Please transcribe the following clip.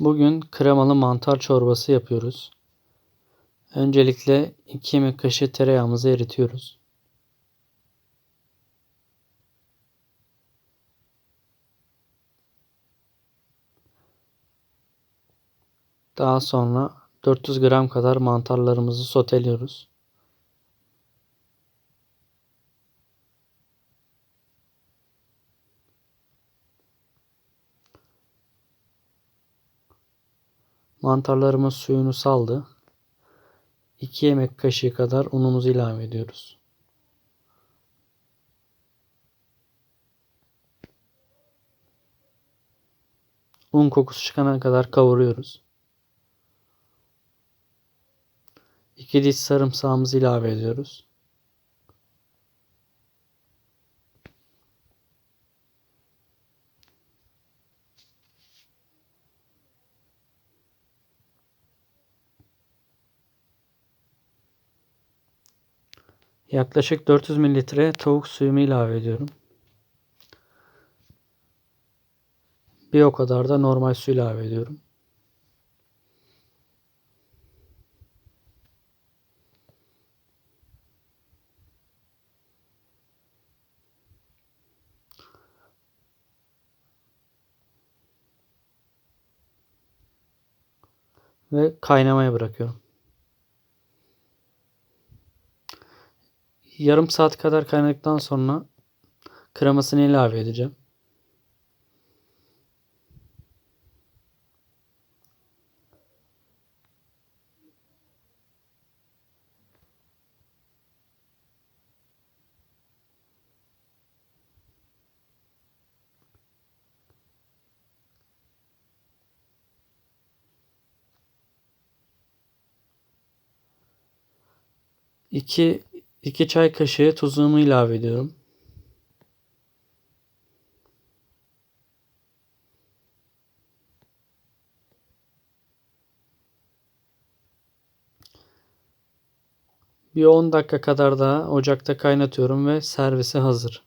Bugün kremalı mantar çorbası yapıyoruz. Öncelikle 2 yemek kaşığı tereyağımızı eritiyoruz. Daha sonra 400 gram kadar mantarlarımızı soteliyoruz. Mantarlarımız suyunu saldı. 2 yemek kaşığı kadar unumuzu ilave ediyoruz. Un kokusu çıkana kadar kavuruyoruz. 2 diş sarımsağımızı ilave ediyoruz. Yaklaşık 400 mililitre tavuk suyumu ilave ediyorum. Bir o kadar da normal su ilave ediyorum. Ve kaynamaya bırakıyorum. Yarım saat kadar kaynadıktan sonra kremasını ilave edeceğim. İki, iki çay kaşığı tuzumu ilave ediyorum. Bir 10 dakika kadar daha ocakta kaynatıyorum ve servise hazır.